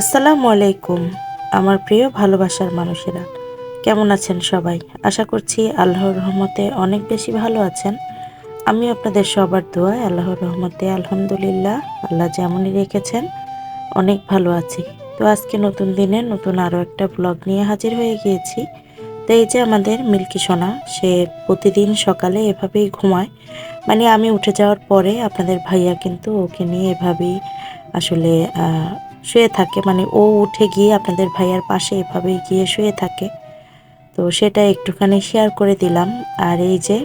আসসালামু আলাইকুম, আমার প্রিয় ভালোবাসার মানুষেরা। কেমন আছেন সবাই? আশা করছি আল্লাহর রহমতে অনেক বেশি ভালো আছেন। আমি আপনাদের সবার দোয়ায় আল্লাহর রহমতে আলহামদুলিল্লাহ, আল্লাহ যেমনই রেখেছেন, অনেক ভালো আছি। তো আজকে নতুন দিনে নতুন আরও একটা ব্লগ নিয়ে হাজির হয়ে গিয়েছি। তো এই যে আমাদের মিল্কি সোনা, সে প্রতিদিন সকালে এভাবেই ঘুমায়। মানে আমি উঠে যাওয়ার পরে আপনাদের ভাইয়া কিন্তু ওকে নিয়ে এভাবেই আসলে শুয়ে থাকে। মানে ও উঠে গিয়ে আপনাদের ভাইয়ার পাশে এভাবেই গিয়ে শুয়ে থাকে। তো সেটা একটুখানি শেয়ার করে দিলাম। আর এই যে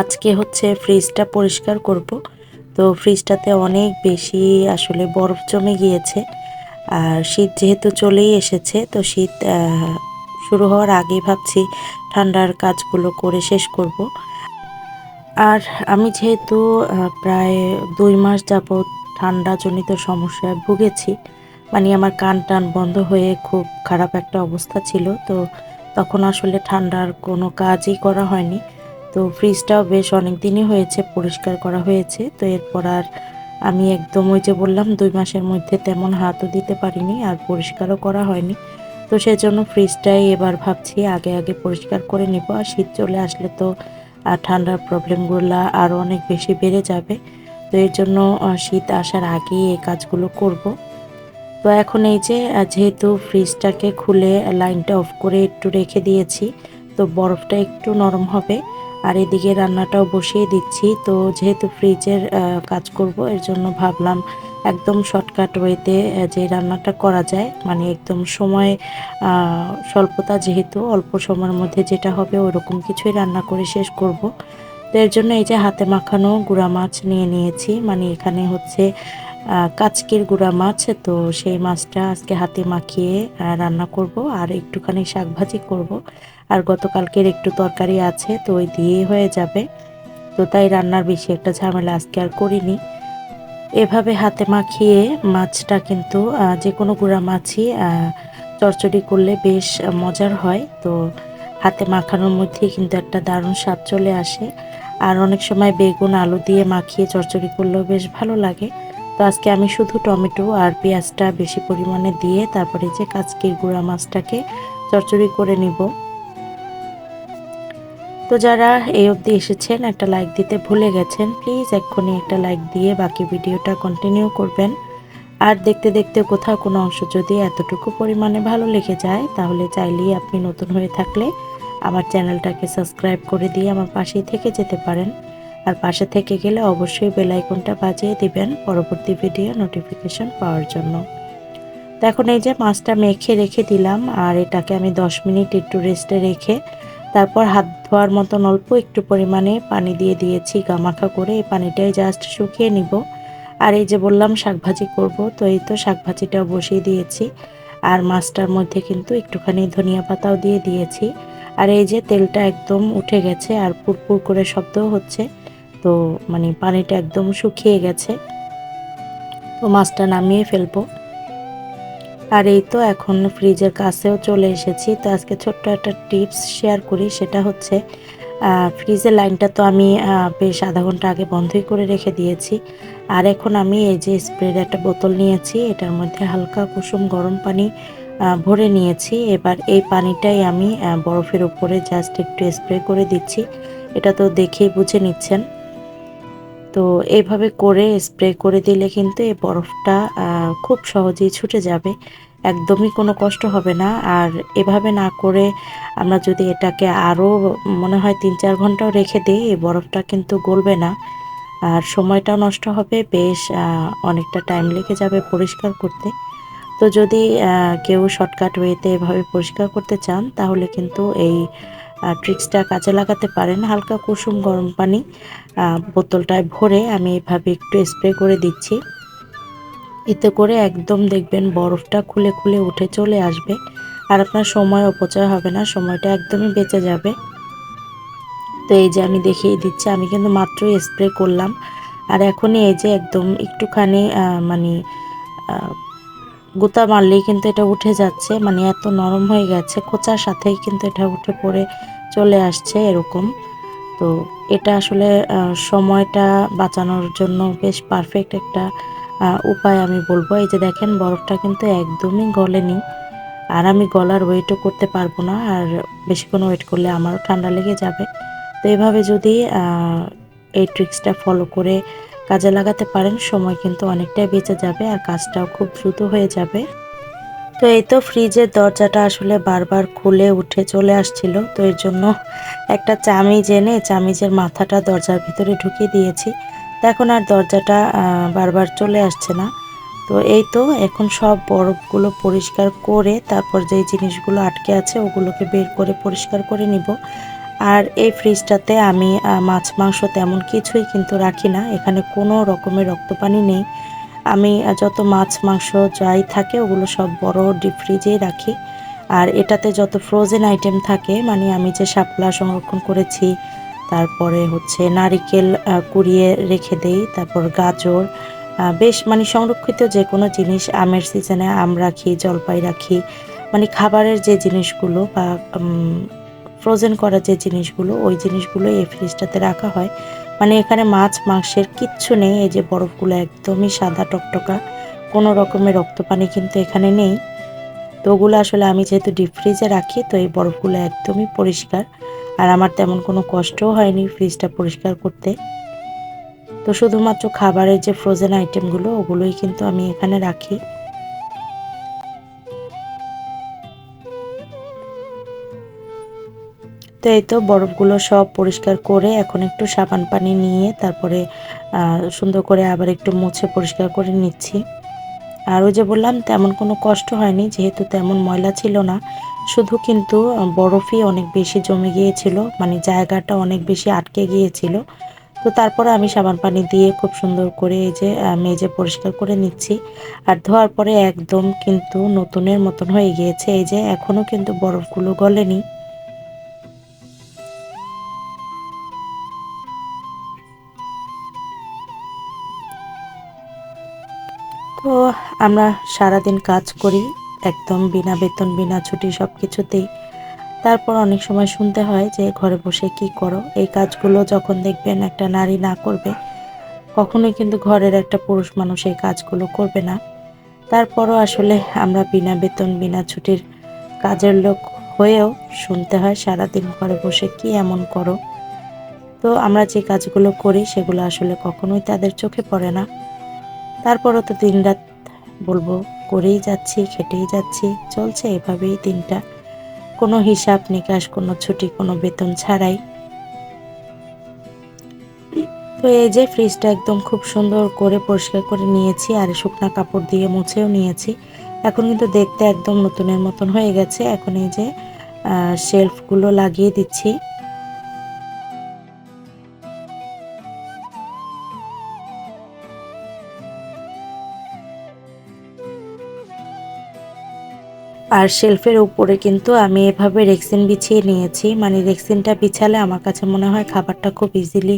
আজকে হচ্ছে ফ্রিজটা পরিষ্কার করব। তো ফ্রিজটাতে অনেক বেশি আসলে বরফ জমে গিয়েছে। আর শীত যেহেতু চলেই এসেছে, তো শীত শুরু হওয়ার আগে ভাবছি ঠান্ডার কাজগুলো করে শেষ করব। আর আমি যেহেতু প্রায় দুই মাস যাবৎ ঠান্ডাজনিত সমস্যায় ভুগেছি। মানে আমার কান টান বন্ধ হয়ে খুব খারাপ একটা অবস্থা ছিল। তো তখন আসলে ঠান্ডার কোনো কাজই করা হয়নি। তো ফ্রিজটাও বেশ অনেক দিনই হয়েছে, পরিষ্কার করা হয়েছে। তো এরপর আর আমি একদম ওই যে বললাম, দুই মাসের মধ্যে তেমন হাতও দিতে পারিনি আর পরিষ্কারও করা হয়নি। তো সেজন্য ফ্রিজটাই এবার ভাবছি আগে আগে পরিষ্কার করে নিব। আর শীত চলে আসলে তো আর ঠান্ডার প্রবলেমগুলো আরও অনেক বেশি বেড়ে যাবে। তো এর জন্য শীত আসার আগেই এই কাজগুলো করব। তো এখন এই যে যেহেতু ফ্রিজটাকে খুলে লাইনটা অফ করে একটু রেখে দিয়েছি, তো বরফটা একটু নরম হবে। আর এদিকে রান্নাটাও বসিয়ে দিচ্ছি। তো যেহেতু ফ্রিজের কাজ করব, এর জন্য ভাবলাম একদম শর্টকাট ওয়েতে যে রান্নাটা করা যায় মানে একদম সময় স্বল্পতা যেহেতু, অল্প সময়ের মধ্যে যেটা হবে ওরকম কিছুই রান্না করে শেষ করব। তো এর জন্য এই যে হাতে মাখানো গুঁড়া মাছ নিয়ে নিয়েছি। মানে এখানে হচ্ছে কাচকির গুঁড়া মাছ। তো সেই মাছটা আজকে হাতে মাখিয়ে রান্না করব আর একটুখানি শাক ভাজি করব। আর গতকালকের একটু তরকারি আছে তো ওই দিয়েই হয়ে যাবে। তো তাই রান্নার বেশি একটা ঝামেলা আজকে আর করিনি। এভাবে হাতে মাখিয়ে মাছটা কিন্তু যে কোনো গুঁড়া মাছই আহ, চচ্চড়ি করলে বেশ মজার হয়। তো হাতে মাখানোর মধ্যেই কিন্তু একটা দারুণ স্বাদ চলে আসে। আর অনেক সময় বেগুন, আলু দিয়ে মাখিয়ে চচ্চড়ি করলেও বেশ ভালো লাগে। তো আজকে আমি শুধু টমেটো আর পেঁয়াজটা বেশি পরিমাণে দিয়ে তারপরে যে কাচকির গুঁড়া মাছটাকে চচ্চড়ি করে নিব। তো যারা এই অবধি এসেছেন, একটা লাইক দিতে ভুলে গেছেন প্লিজ এক্ষুনি একটা লাইক দিয়ে বাকি ভিডিওটা কন্টিনিউ করবেন। আর দেখতে দেখতে কোথাও কোনো অংশ যদি এতটুকু পরিমাণে ভালো লেগে যায়, তাহলে চাইলেই আপনি নতুন হয়ে থাকলে আমার চ্যানেলটাকে সাবস্ক্রাইব করে দিয়ে আমার পাশেই থেকে যেতে পারেন। আর পাশে থেকে গেলে অবশ্যই বেল আইকনটা বাজিয়ে দিবেন পরবর্তী ভিডিও নোটিফিকেশন পাওয়ার জন্য। তো এখন এই যে মাছটা মেখে রেখে দিলাম, আর এটাকে আমি দশ মিনিট একটু রেস্টে রেখে তারপর হাত ধোয়ার মতন অল্প একটু পরিমাণে পানি দিয়ে দিয়েছি, গামাখা করে এই পানিটাই জাস্ট শুকিয়ে নিব। আর এই যে বললাম শাকভাজি করব, তো এই তো শাকভাজিটাও বসিয়ে দিয়েছি। আর মাছটার মধ্যে কিন্তু একটুখানি ধনিয়া পাতাও দিয়ে দিয়েছি। আর এই যে তেলটা একদম উঠে গেছে আর পুরপুর করে শব্দও হচ্ছে, তো মানে পানিটা একদম শুকিয়ে গেছে। তো মাছটা নামিয়ে ফেলব। আর এই তো এখন ফ্রিজের কাছেও চলে এসেছি, তো আজকে ছোট্ট একটা টিপস শেয়ার করি, সেটা হচ্ছে ফ্রিজের লাইনটা তো আমি বেশ আধা ঘণ্টা আগে বন্ধই করে রেখে দিয়েছি। আর এখন আমি এই যে স্প্রের একটা বোতল নিয়েছি, এটার মধ্যে হালকা কুসুম গরম পানি ভরে নিয়েছি। এবার এই পানিটাই আমি বরফের উপরে জাস্ট একটু স্প্রে করে দিচ্ছি। এটা তো দেখেই বুঝে নিচ্ছেন। তো এইভাবে করে স্প্রে করে দিলে কিন্তু এই বরফটা খুব সহজেই ছুটে যাবে। একদমই কোনো কষ্ট হবে না। আর এভাবে না করে আমরা যদি এটাকে আরও মনে হয় তিন চার ঘন্টাও রেখে দিই, এই বরফটা কিন্তু গলবে না। আর সময়টাও নষ্ট হবে। বেশ অনেকটা টাইম লেগে যাবে পরিষ্কার করতে। তো যদি কেউ শর্টকাট ওয়েতে এভাবে পরিষ্কার করতে চান, তাহলে কিন্তু এই ট্রিক্সটা কাজে লাগাতে পারেন। হালকা কুসুম গরম পানি বোতলটায় ভরে আমি এভাবে একটু স্প্রে করে দিচ্ছি। এতে করে একদম দেখবেন বরফটা খুলে খুলে উঠে চলে আসবে। আর আপনার সময় অপচয় হবে না, সময়টা একদমই বেঁচে যাবে। তো এই যে আমি দেখিয়ে দিচ্ছি, আমি কিন্তু মাত্রই স্প্রে করলাম। আর এখনই এই যে একদম একটুখানি মানে গুতা মারলেই কিন্তু এটা উঠে যাচ্ছে। মানে এত নরম হয়ে গেছে, খোঁচার সাথেই কিন্তু এটা উঠে পড়ে চলে আসছে এরকম। তো এটা আসলে সময়টা বাঁচানোর জন্য বেশ পারফেক্ট একটা উপায় আমি বলব। এই যে দেখেন, বরফটা কিন্তু একদমই গলেনি। আর আমি গলার ওয়েটও করতে পারব না, আর বেশিক্ষণ ওয়েট করলে আমারও ঠান্ডা লেগে যাবে। তো এভাবে যদি এই ট্রিক্সটা ফলো করে কাজে লাগাতে পারেন, সময় কিন্তু অনেকটাই বেঁচে যাবে আর কাজটাও খুব দ্রুত হয়ে যাবে। তো এই তো ফ্রিজের দরজাটা আসলে বারবার খুলে উঠে চলে আসছিল। তো এর জন্য একটা চামিজ এনে চামিজের মাথাটা দরজার ভিতরে ঢুকিয়ে দিয়েছি। এখন আর দরজাটা বারবার চলে আসছে না। তো এই তো এখন সব বরফগুলো পরিষ্কার করে তারপর যে জিনিসগুলো আটকে আছে ওগুলোকে বের করে পরিষ্কার করে নিব। আর এই ফ্রিজটাতে আমি মাছ, মাংস তেমন কিছুই কিন্তু রাখি না। এখানে কোনো রকমের রক্তপানি নেই। আমি যত মাছ, মাংস যাই থাকে, ওগুলো সব বড় ডিপ ফ্রিজেই রাখি। আর এটাতে যত ফ্রোজেন আইটেম থাকে মানে আমি যে শাপলা সংরক্ষণ করেছি, তারপরে হচ্ছে নারিকেল কুড়িয়ে রেখে দেই, তারপর গাজর বেশ মানে সংরক্ষিত যে কোনো জিনিস, আমের সিজনে আম রাখি, জলপাই রাখি মানে খাবারের যে জিনিসগুলো বা ফ্রোজেন করা যে জিনিসগুলো, ওই জিনিসগুলো এই ফ্রিজটাতে রাখা হয়। মানে এখানে মাছ, মাংসের কিচ্ছু নেই, এই যে বরফগুলো একদমই সাদা টকটকা, কোনো রকমের রক্তপানি কিন্তু এখানে নেই। তো ওগুলো আসলে আমি যেহেতু ডিপ ফ্রিজে রাখি, তো এই বরফগুলো একদমই পরিষ্কার। আর আমার তেমন কোনো কষ্টও হয়নি ফ্রিজটা পরিষ্কার করতে। তো শুধুমাত্র খাবারের যে ফ্রোজেন আইটেমগুলো ওগুলোই কিন্তু আমি এখানে রাখি। তো এই তো বরফগুলো সব পরিষ্কার করে এখন একটু সাবান পানি নিয়ে তারপরে সুন্দর করে আবার একটু মুছে পরিষ্কার করে নিচ্ছি। আর ওই যে বললাম, তেমন কোনো কষ্ট হয়নি, যেহেতু তেমন ময়লা ছিল না। শুধু কিন্তু বরফই অনেক বেশি জমে গিয়েছিল মানে জায়গাটা অনেক বেশি আটকে গিয়েছিল। তো তারপরে আমি সাবান পানি দিয়ে খুব সুন্দর করে এই যে মেজে পরিষ্কার করে নিচ্ছি। আর ধোয়ার পরে একদম কিন্তু নতুনের মতন হয়ে গিয়েছে, এই যে এখনও কিন্তু বরফগুলো গলেনি। তো আমরা সারাদিন কাজ করি, একদম বিনা বেতন, বিনা ছুটি সব কিছুতেই তারপর অনেক সময় শুনতে হয় যে ঘরে বসে কি করো? এই কাজগুলো যখন দেখবেন একটা নারী না করবে, কখনোই কিন্তু ঘরের একটা পুরুষ মানুষ এই কাজগুলো করবে না। তারপরও আসলে আমরা বিনা বেতন, বিনা ছুটির কাজের লোক হয়েও শুনতে হয় সারাদিন ঘরে বসে কি এমন করো? তো আমরা যে কাজগুলো করি সেগুলো আসলে কখনোই তাদের চোখে পড়ে না। তারপরও তো দিনরাত বলব, করেই যাচ্ছি, খেটেই যাচ্ছি, চলছে এভাবেই দিনটা। কোনো হিসাব নিকাশ, কোনো ছুটি, কোনো বেতন ছাড়াই। তো এই যে ফ্রিজটা একদম খুব সুন্দর করে পরিষ্কার করে নিয়েছি, আর শুকনা কাপড় দিয়ে মুছেও নিয়েছি। এখন কিন্তু দেখতে একদম নতুনের মতন হয়ে গেছে। এখন এই যে শেলফগুলো লাগিয়ে দিচ্ছি। আর শেলফের উপরে কিন্তু আমি এভাবে রেক্সিন বিছিয়ে নিয়েছি। মানে রেক্সিনটা বিছালে আমার কাছে মনে হয় খাবারটা খুব ইজিলি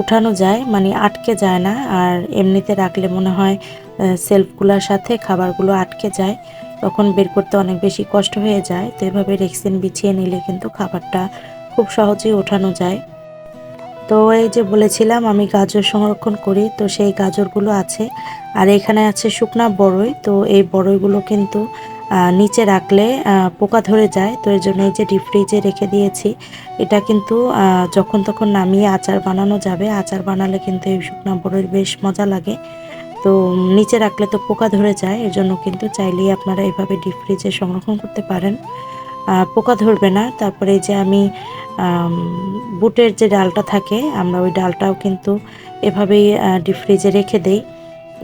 উঠানো যায় মানে আটকে যায় না। আর এমনিতে রাখলে মনে হয় সেলফগুলোর সাথে খাবারগুলো আটকে যায়, তখন বের করতে অনেক বেশি কষ্ট হয়ে যায়। তো এভাবে রেক্সিন বিছিয়ে নিলে কিন্তু খাবারটা খুব সহজেই ওঠানো যায়। তো এই যে বলেছিলাম, আমি গাজর সংরক্ষণ করি, তো সেই গাজরগুলো আছে। আর এখানে আছে শুকনা বড়ই, তো এই বড়ইগুলো কিন্তু নিচে রাখলে পোকা ধরে যায়। তো এর জন্য এই যে ডিপ ফ্রিজে রেখে দিয়েছি, এটা কিন্তু যখন তখন নামিয়ে আচার বানানো যাবে। আচার বানালে কিন্তু এই শুকনা বড়ির বেশ মজা লাগে। তো নিচে রাখলে তো পোকা ধরে যায়, এর জন্য কিন্তু চাইলেই আপনারা এভাবে ডিপ ফ্রিজে সংরক্ষণ করতে পারেন। পোকা ধরবে না। তারপরে যে আমি বুটের যে ডালটা থাকে, আমরা ওই ডালটাও কিন্তু এভাবেই ডিপ ফ্রিজে রেখে দেই।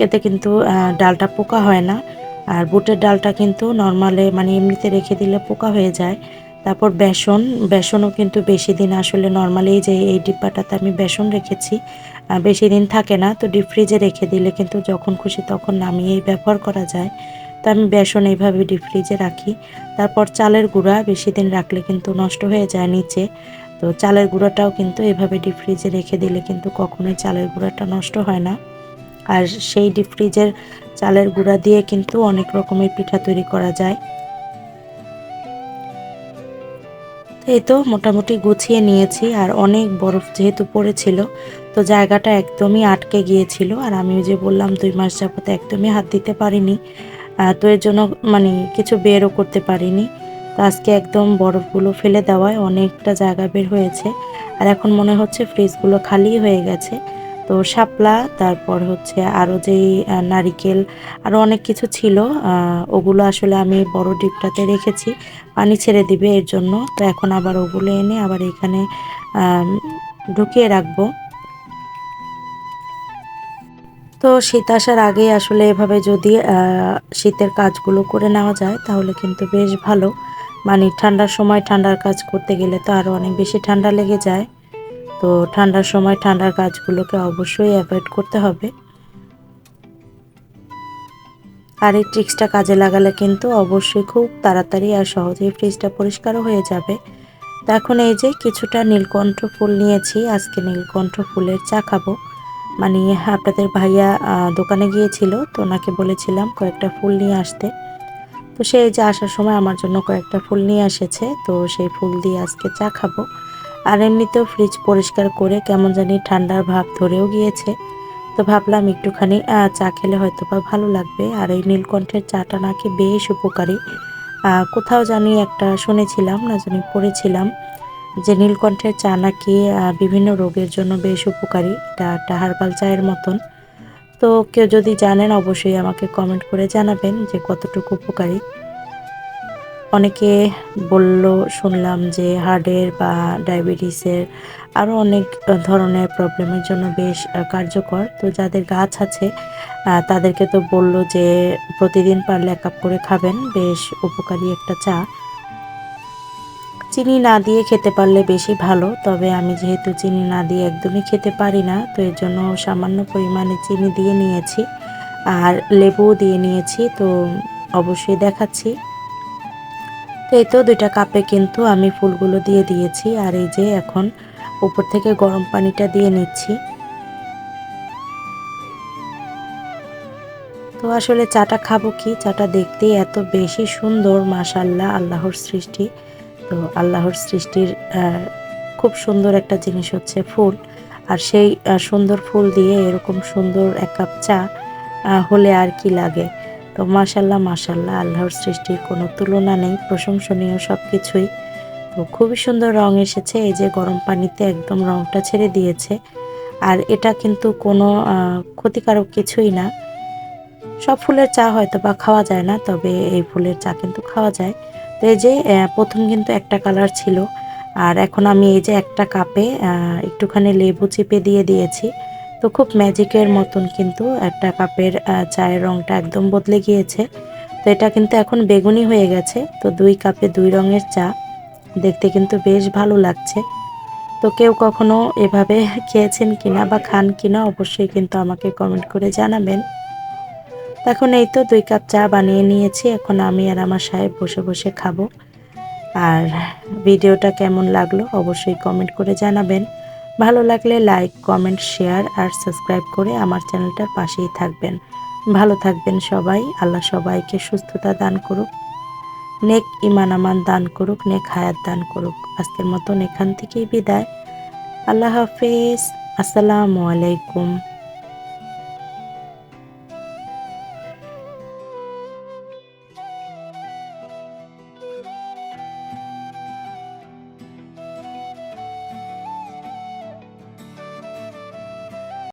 এতে কিন্তু ডালটা পোকা হয় না। আর বুটের ডালটা কিন্তু নর্মালে মানে এমনিতে রেখে দিলে পোকা হয়ে যায়। তারপর বেসন, বেসনও কিন্তু বেশি দিন আসলে নর্মালি যে এই ডিব্বাটাতে আমি বেসন রেখেছি বেশি দিন থাকে না। তো ডিপ ফ্রিজে রেখে দিলে কিন্তু যখন খুশি তখন নামিয়েই ব্যবহার করা যায়। তো আমি বেসন এইভাবে ডিপ ফ্রিজে রাখি। তারপর চালের গুঁড়া বেশি দিন রাখলে কিন্তু নষ্ট হয়ে যায় নিচে। তো চালের গুঁড়াটাও কিন্তু এভাবে ডিপ ফ্রিজে রেখে দিলে কিন্তু কখনোই চালের গুঁড়াটা নষ্ট হয় না। আর সেই ডিপ ফ্রিজের চালের গুঁড়া দিয়ে কিন্তু অনেক রকমের পিঠা তৈরি করা যায়। এই তো মোটামুটি গুছিয়ে নিয়েছি আর অনেক বরফ যেহেতু পড়েছিল, তো জায়গাটা একদমই আটকে গিয়েছিল আর আমি যে বললাম দুই মাস যাবতে একদমই হাত দিতে পারিনি তো এর জন্য মানে কিছু বেরও করতে পারিনি। তো আজকে একদম বরফগুলো ফেলে দেওয়ায় অনেকটা জায়গা বের হয়েছে আর এখন মনে হচ্ছে ফ্রিজগুলো খালি হয়ে গেছে। তো শাপলা, তারপর হচ্ছে আরও যেই নারিকেল আরও অনেক কিছু ছিল ওগুলো আসলে আমি বড় ডিপটাতে রেখেছি, পানি ছেড়ে দিবে এর জন্য। তো এখন আবার ওগুলো এনে আবার এখানে ঢুকিয়ে রাখব। তো শীত আসার আগেই আসলে এভাবে যদি শীতের কাজগুলো করে নেওয়া যায়, তাহলে কিন্তু বেশ ভালো। মানে ঠান্ডার সময় ঠান্ডার কাজ করতে গেলে তো আরও অনেক বেশি ঠান্ডা লেগে যায়। তো ঠান্ডার সময় ঠান্ডার কাজগুলোকে অবশ্যই অ্যাভয়েড করতে হবে। আর এই ট্রিক্সটা কাজে লাগালে কিন্তু অবশ্যই খুব তাড়াতাড়ি আর সহজেই ফ্রিজটা পরিষ্কারও হয়ে যাবে। তো এখন এই যে কিছুটা নীলকণ্ঠ ফুল নিয়েছি, আজকে নীলকণ্ঠ ফুলের চা খাব। মানে আপনাদের ভাইয়া দোকানে গিয়েছিল, তো ওনাকে বলেছিলাম কয়েকটা ফুল নিয়ে আসতে। তো সে যে আসার সময় আমার জন্য কয়েকটা ফুল নিয়ে এসেছে, তো সেই ফুল দিয়ে আজকে চা খাব। আর এমনিতেও ফ্রিজ পরিষ্কার করে কেমন জানি ঠান্ডার ভাব ধরেও গিয়েছে। তো ভাবলাম একটুখানি চা খেলে হয়তো বা ভালো লাগবে। আর এই নীলকণ্ঠের চাটা নাকি বেশ উপকারী। কোথাও জানি একটা শুনেছিলাম, না জানি পড়েছিলাম, যে নীলকণ্ঠের চা নাকি বিভিন্ন রোগের জন্য বেশ উপকারী। এটা একটা হার্বাল চায়ের মতন। তো কেউ যদি জানেন অবশ্যই আমাকে কমেন্ট করে জানাবেন যে কতটুকু উপকারী। অনেকে বলল, শুনলাম যে হার্টের বা ডায়াবেটিসের আরও অনেক ধরনের প্রবলেমের জন্য বেশ কার্যকর। তো যাদের গাছ আছে তাদেরকে তো বলল যে প্রতিদিন পারলে এক কাপ করে খাবেন, বেশ উপকারী একটা চা। চিনি না দিয়ে খেতে পারলে বেশি ভালো, তবে আমি যেহেতু চিনি না দিয়ে একদমই খেতে পারি না, তো এর জন্য সামান্য পরিমাণে চিনি দিয়ে নিয়েছি। আর লেবুও দিয়ে নিয়েছি, তো অবশ্যই দেখাচ্ছি। এই তো দুইটা কাপে কিন্তু আমি ফুলগুলো দিয়ে দিয়েছি, আর এই যে এখন উপর থেকে গরম পানিটা দিয়ে নিচ্ছি। তো আসলে চাটা খাব কি? চাটা দেখতে এত বেশি সুন্দর মাশাল্লাহ আল্লাহর সৃষ্টি। তো আল্লাহর সৃষ্টির খুব সুন্দর একটা জিনিস হচ্ছে ফুল। আর সেই সুন্দর ফুল দিয়ে এরকম সুন্দর এক কাপ চা হলে আর কি লাগে? তো মাশাল্লাহ মাশাল্লাহ, আল্লাহর সৃষ্টির কোনো তুলনা নেই, প্রশংসনীয় সব কিছুই তো খুবই সুন্দর রং এসেছে, এই যে গরম পানিতে একদম রংটা ছেড়ে দিয়েছে। আর এটা কিন্তু কোনো ক্ষতিকারক কিছুই না। সব ফুলের চা হয়তো বা খাওয়া যায় না, তবে এই ফুলের চা কিন্তু খাওয়া যায়। তো এই যে প্রথম কিন্তু একটা কালার ছিল। আর এখন আমি এই যে একটা কাপে একটুখানি লেবু চিপে দিয়ে দিয়েছি। তো খুব ম্যাজিকের মতন কিন্তু একটা কাপের চায়ের রংটা একদম বদলে গিয়েছে। তো এটা কিন্তু এখন বেগুনি হয়ে গেছে। তো দুই কাপে দুই রঙের চা। দেখতে কিন্তু বেশ ভালো লাগছে। তো কেউ কখনো এভাবে খেয়েছেন কিনা বা খান কিনা অবশ্যই কিন্তু আমাকে কমেন্ট করে জানাবেন। এখন এই তো দুই কাপ চা বানিয়ে নিয়েছি। এখন আমি আর আমার সাহেব বসে বসে খাব। আর ভিডিওটা কেমন লাগল অবশ্যই কমেন্ট করে জানাবেন। ভালো লাগলে লাইক কমেন্ট শেয়ার আর সাবস্ক্রাইব করে আমার চ্যানেলটার পাশেই থাকবেন। ভালো থাকবেন সবাই, আল্লাহ সবাইকে সুস্থতা দান করুক, নেক ইমান আমান দান করুক, নেক হায়াত দান করুক। আজকের মতন এখান থেকেই বিদায়। আল্লাহ হাফিজ, আসসালামু আলাইকুম।